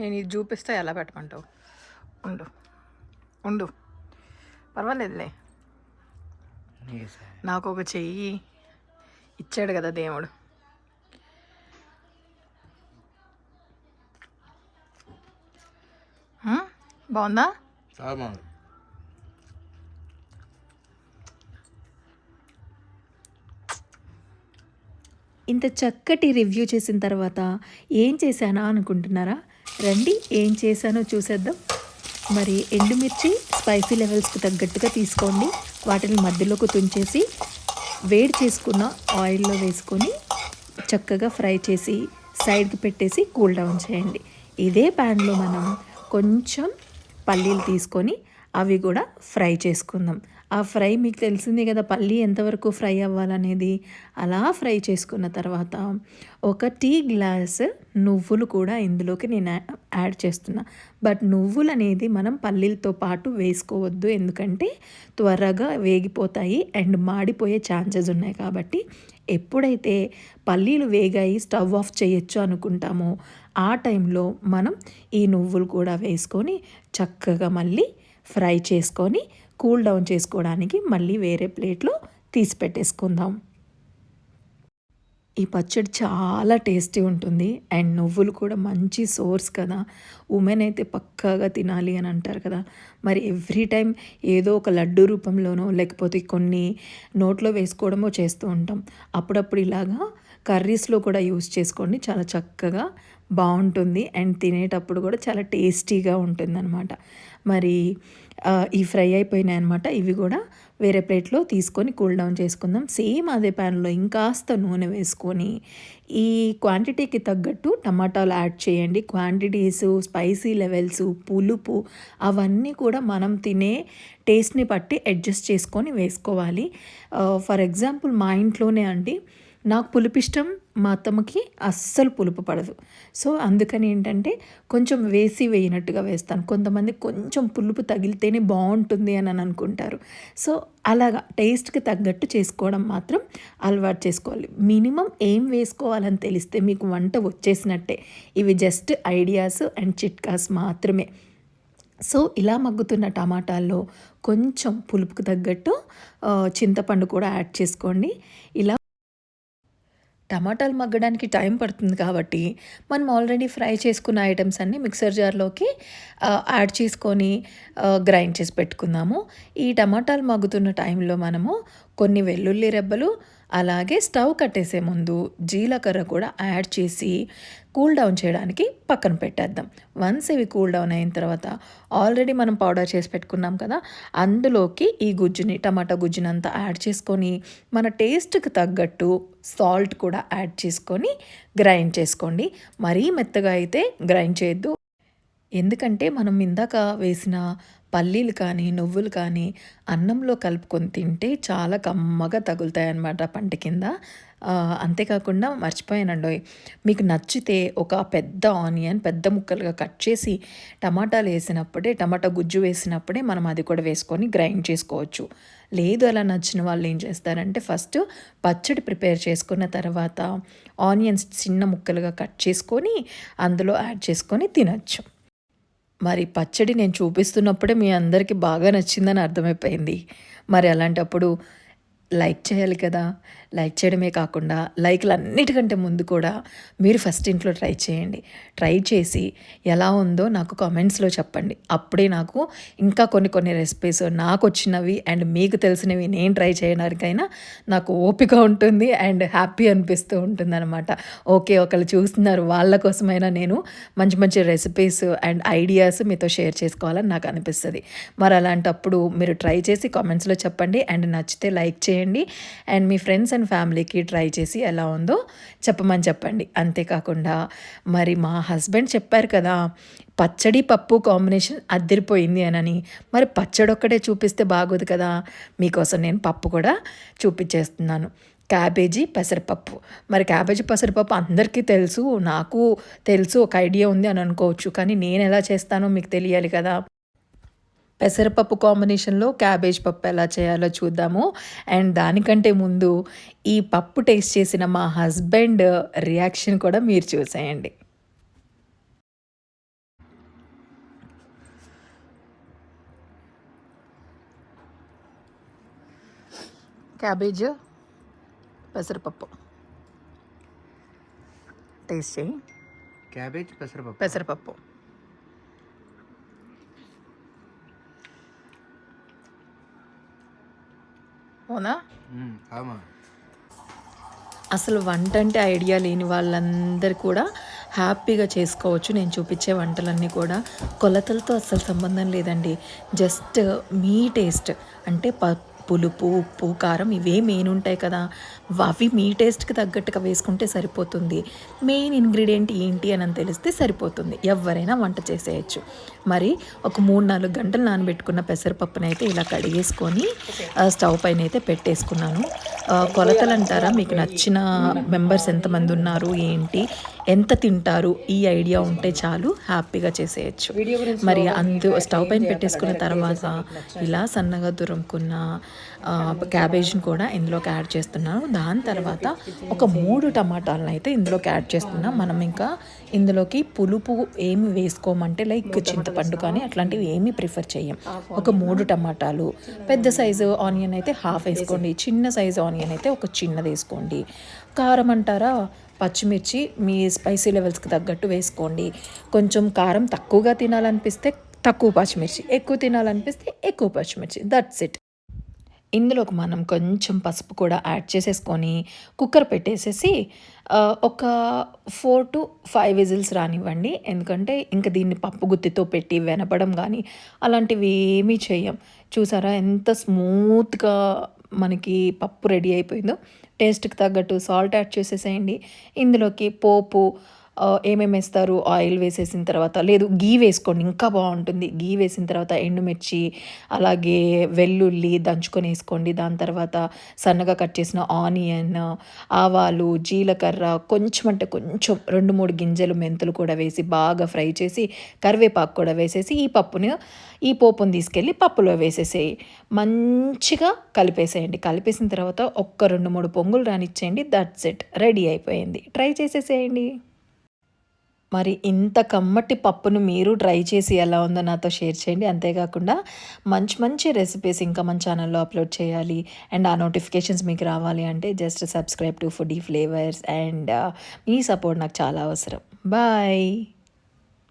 నేను ఇది చూపిస్తే ఎలా పెట్టమంటావు ఉండు. ఉండు. పర్వాలేదులే. నాకు ఒక చెయ్యి ఇచ్చాడు కదా దేవుడు. బాగుంది. ఇంత చక్కటి రివ్యూ చేసిన తర్వాత ఏం చేశానా అనుకుంటున్నారా? రండి ఏం చేశానో చూసేద్దాం. మరి ఎండుమిర్చి స్పైసీ లెవెల్స్కి తగ్గట్టుగా తీసుకోండి. వాటిని మధ్యలోకి తుంచేసి వేడి చేసుకున్న ఆయిల్లో వేసుకొని చక్కగా ఫ్రై చేసి సైడ్కి పెట్టేసి కూల్ డౌన్ చేయండి. ఇదే ప్యాన్లో మనం కొంచెం పల్లీలు తీసుకొని అవి కూడా ఫ్రై చేసుకుందాం. ఆ ఫ్రై మీకు తెలిసిందే కదా పల్లి ఎంతవరకు ఫ్రై అవ్వాలనేది. అలా ఫ్రై చేసుకున్న తర్వాత ఒక టీ గ్లాస్ నువ్వులు కూడా ఇందులోకి నేను యాడ్ చేస్తున్నా. బట్ నువ్వులు అనేది మనం పల్లీలతో పాటు వేసుకోవద్దు. ఎందుకంటే త్వరగా వేగిపోతాయి అండ్ మాడిపోయే ఛాన్సెస్ ఉన్నాయి కాబట్టి ఎప్పుడైతే పల్లీలు వేగాయి స్టవ్ ఆఫ్ చేయొచ్చు అనుకుంటామో ఆ టైంలో మనం ఈ నువ్వులు కూడా వేసుకొని చక్కగా మళ్ళీ ఫ్రై చేసుకొని కూల్ డౌన్ చేసుకోవడానికి మళ్ళీ వేరే ప్లేట్లో తీసి పెట్టేసుకుందాం. ఈ పచ్చడి చాలా టేస్టీ ఉంటుంది. అండ్ నువ్వులు కూడా మంచి సోర్స్ కదా. ఉమెన్ అయితే పక్కాగా తినాలి అని అంటారు కదా. మరి ఎవ్రీ టైం ఏదో ఒక లడ్డు రూపంలోనో లేకపోతే కొన్ని నోట్లో వేసుకోవడమో చేస్తూ ఉంటాం. అప్పుడప్పుడు ఇలాగా కర్రీస్లో కూడా యూస్ చేసుకోండి. చాలా చక్కగా బాగుంటుంది. అండ్ తినేటప్పుడు కూడా చాలా టేస్టీగా ఉంటుంది మరి ఈ ఫ్రై అయిపోయినాయి అనమాట ఇవి కూడా వేరే ప్లేట్లో తీసుకొని కూల్ డౌన్ చేసుకుందాం. సేమ్ అదే ప్యాన్లో ఇంకాస్త నూనె వేసుకొని ఈ క్వాంటిటీకి తగ్గట్టు టమాటాలు యాడ్ చేయండి. క్వాంటిటీస్ స్పైసీ లెవెల్స్ పులుపు అవన్నీ కూడా మనం తినే టేస్ట్ని బట్టి అడ్జస్ట్ చేసుకొని వేసుకోవాలి. ఫర్ ఎగ్జాంపుల్ మా ఇంట్లోనే అండి నాకు పులుపు ఇష్టం మా అత్తమ్మకి అస్సలు పులుపు పడదు. సో అందుకని ఏంటంటే కొంచెం వేసి వేయనట్టుగా వేస్తాను. కొంతమంది కొంచెం పులుపు తగిలితేనే బాగుంటుంది అని అని అనుకుంటారు. సో అలాగా టేస్ట్కి తగ్గట్టు చేసుకోవడం మాత్రం అలవాటు చేసుకోవాలి. మినిమం ఏం వేసుకోవాలని తెలిస్తే మీకు వంట వచ్చేసినట్టే. ఇవి జస్ట్ ఐడియాస్ అండ్ చిట్కాస్ మాత్రమే. సో ఇలా మగ్గుతున్న టమాటాల్లో కొంచెం పులుపుకు తగ్గట్టు చింతపండు కూడా యాడ్ చేసుకోండి. ఇలా టమాటాలు మగ్గడానికి టైం పడుతుంది కాబట్టి మనం ఆల్రెడీ ఫ్రై చేసుకున్న ఐటమ్స్ అన్నీ మిక్సర్ జార్లోకి యాడ్ చేసుకొని గ్రైండ్ చేసి పెట్టుకుందాము. ఈ టమాటాలు మగ్గుతున్న టైంలో మనము కొన్ని వెల్లుల్లి రెబ్బలు అలాగే స్టవ్ కట్టేసే ముందు జీలకర్ర కూడా యాడ్ చేసి కూల్ డౌన్ చేయడానికి పక్కన పెట్టేద్దాం. వన్స్ ఇవి కూల్ డౌన్ అయిన తర్వాత ఆల్రెడీ మనం పౌడర్ చేసి పెట్టుకున్నాం కదా అందులోకి ఈ గుజ్జుని టమాటా గుజ్జుని అంతా యాడ్ చేసుకొని మన టేస్ట్కి తగ్గట్టు సాల్ట్ కూడా యాడ్ చేసుకొని గ్రైండ్ చేసుకోండి. మరీ మెత్తగా అయితే గ్రైండ్ చేయొద్దు. ఎందుకంటే మనం ఇందాక వేసిన పల్లీలు కానీ నువ్వులు కానీ అన్నంలో కలుపుకొని తింటే చాలా కమ్మగా తగులుతాయి అన్నమాట పంట కింద. అంతేకాకుండా మర్చిపోయానండి మీకు నచ్చితే ఒక పెద్ద ఆనియన్ పెద్ద ముక్కలుగా కట్ చేసి టమాటాలు వేసినప్పుడే టమాటా గుజ్జు వేసినప్పుడే మనం అది కూడా వేసుకొని గ్రైండ్ చేసుకోవచ్చు. లేదు అలా నచ్చిన వాళ్ళు ఏం చేస్తారంటే ఫస్ట్ పచ్చడి ప్రిపేర్ చేసుకున్న తర్వాత ఆనియన్స్ చిన్న ముక్కలుగా కట్ చేసుకొని అందులో యాడ్ చేసుకొని తినచ్చు. మరి పచ్చడి నేను చూపిస్తున్నప్పుడే మీ అందరికీ బాగా నచ్చిందని అర్థమైపోయింది. మరి అలాంటప్పుడు లైక్ చేయాలి కదా. లైక్ చేయడమే కాకుండా లైక్లు అన్నిటికంటే ముందు కూడా మీరు ఫస్ట్ ఇంట్లో ట్రై చేయండి. ట్రై చేసి ఎలా ఉందో నాకు కామెంట్స్లో చెప్పండి. అప్పుడే నాకు ఇంకా కొన్ని కొన్ని రెసిపీస్ నాకు వచ్చినవి అండ్ మీకు తెలిసినవి నేను ట్రై చేయడానికైనా నాకు ఓపిక ఉంటుంది అండ్ హ్యాపీ అనిపిస్తూ ఉంటుంది అనమాట ఓకే ఒకళ్ళు చూస్తున్నారు. వాళ్ళ కోసమైనా నేను మంచి మంచి రెసిపీస్ అండ్ ఐడియాస్ మీతో షేర్ చేసుకోవాలని నాకు అనిపిస్తుంది. మరి అలాంటప్పుడు మీరు ట్రై చేసి కామెంట్స్లో చెప్పండి. అండ్ నచ్చితే లైక్ చేయండి. అండ్ మీ ఫ్రెండ్స్ అండ్ ఫ్యామిలీకి ట్రై చేసి ఎలా ఉందో చెప్పమని చెప్పండి. అంతేకాకుండా మరి మా హస్బెండ్ చెప్పారు కదా పచ్చడి పప్పు కాంబినేషన్ అద్దరిపోయింది అనని. మరి పచ్చడి ఒక్కటే చూపిస్తే బాగోదు కదా మీకోసం నేను పప్పు కూడా చూపించేస్తున్నాను. క్యాబేజీ పెసరపప్పు. మరి క్యాబేజీ పెసరపప్పు అందరికీ తెలుసు నాకు తెలుసు ఒక ఐడియా ఉంది అని అనుకోవచ్చు. కానీ నేను ఎలా చేస్తానో మీకు తెలియాలి కదా. పెసరపప్పు కాంబినేషన్లో క్యాబేజ్ పప్పు ఎలా చేయాలో చూద్దాము. అండ్ దానికంటే ముందు ఈ పప్పు టేస్ట్ చేసిన మా హస్బెండ్ రియాక్షన్ కూడా మీరు చూసేయండి. క్యాబేజ్ పెసరపప్పు. టేస్ట్ చేయి. క్యాబేజ్ పెసరపప్పు. పెసరపప్పు. అవునా? అసలు వంట అంటే ఐడియా లేని వాళ్ళందరూ కూడా హ్యాపీగా చేసుకోవచ్చు. నేను చూపించే వంటలన్నీ కూడా కొలతలతో అస్సలు సంబంధం లేదండి. జస్ట్ మీ టేస్ట్. అంటే ప పులుపు ఉప్పు కారం ఇవే మెయిన్ ఉంటాయి కదా. అవి మీ టేస్ట్కి తగ్గట్టుగా వేసుకుంటే సరిపోతుంది. మెయిన్ ఇంగ్రీడియంట్ ఏంటి అని తెలిస్తే సరిపోతుంది. ఎవరైనా వంట చేసేయచ్చు. మరి ఒక మూడు నాలుగు గంటలు నానబెట్టుకున్న పెసరపప్పునైతే అయితే ఇలా కడిగేసుకొని ఆ, స్టవ్ పైన అయితే పెట్టేసుకున్నాను కొలతలు అంటారా? మీకు నచ్చిన మెంబర్స్ ఎంతమంది ఉన్నారు? ఏంటి? ఎంత తింటారు ఈ ఐడియా ఉంటే చాలు హ్యాపీగా చేసేయచ్చు. మరి అందు స్టవ్ పైన పెట్టేసుకున్న తర్వాత ఇలా సన్నగా దురుముకున్న క్యాబేజ్ని కూడా ఇందులోకి యాడ్ చేస్తున్నాను. దాని తర్వాత ఒక మూడు టమాటాలను అయితే ఇందులోకి యాడ్ చేస్తున్నాం. మనం ఇంకా ఇందులోకి పులుపు ఏమి వేసుకోమంటే లైక్ చింతపండు కానీ అట్లాంటివి ఏమీ ప్రిఫర్ చేయం ఒక మూడు టమాటాలు. పెద్ద సైజు ఆనియన్ అయితే హాఫ్ వేసుకోండి. చిన్న సైజు ఆనియన్ అయితే ఒక చిన్నది వేసుకోండి. కారం అంటారా? పచ్చిమిర్చి మీ స్పైసీ లెవెల్స్కి తగ్గట్టు వేసుకోండి. కొంచెం కారం తక్కువగా తినాలనిపిస్తే తక్కువ పచ్చిమిర్చి ఎక్కువ తినాలనిపిస్తే ఎక్కువ పచ్చిమిర్చి. దట్స్ ఇట్ ఇందులోకి మనం కొంచెం పసుపు కూడా యాడ్ చేసేసుకొని కుక్కర్ పెట్టేసేసి ఒక ఫోర్ టు ఫైవ్ విజిల్స్ రానివ్వండి. ఎందుకంటే ఇంకా దీన్ని పప్పు గుత్తితో పెట్టి వెనపడం కానీ అలాంటివి ఏమీ చేయం చూసారా ఎంత స్మూత్గా మనకి పప్పు రెడీ అయిపోయిందో టేస్ట్కి తగ్గట్టు సాల్ట్ యాడ్ చేసేసేయండి. ఇందులోకి పోపు ఏమేమి వేస్తారు? ఆయిల్ వేసేసిన తర్వాత లేదు గీ వేసుకోండి ఇంకా బాగుంటుంది. గీ వేసిన తర్వాత ఎండుమిర్చి అలాగే వెల్లుల్లి దంచుకొని వేసుకోండి. దాని తర్వాత సన్నగా కట్ చేసిన ఆనియన్ ఆవాలు జీలకర్ర కొంచెం అంటే కొంచెం రెండు మూడు గింజలు మెంతులు కూడా వేసి బాగా ఫ్రై చేసి కరివేపాకు కూడా వేసేసి ఈ పప్పును ఈ పోపును తీసుకెళ్ళి పప్పులో వేసేసేయి. మంచిగా కలిపేసేయండి. కలిపేసిన తర్వాత ఒక్క రెండు మూడు పొంగులు రానిచ్చేయండి. దట్స్ ఇట్ రెడీ అయిపోయింది. ట్రై చేసేసేయండి. మరి ఇంత కమ్మటి పప్పును మీరు ట్రై చేసి ఎలా ఉందో నాతో షేర్ చేయండి. అంతేకాకుండా మంచి మంచి రెసిపీస్ ఇంకా మన ఛానల్లో అప్లోడ్ చేయాలి. అండ్ ఆ నోటిఫికేషన్స్ మీకు రావాలి అంటే just subscribe to foodie flavours and me support నాకు చాలా అవసరం. బాయ్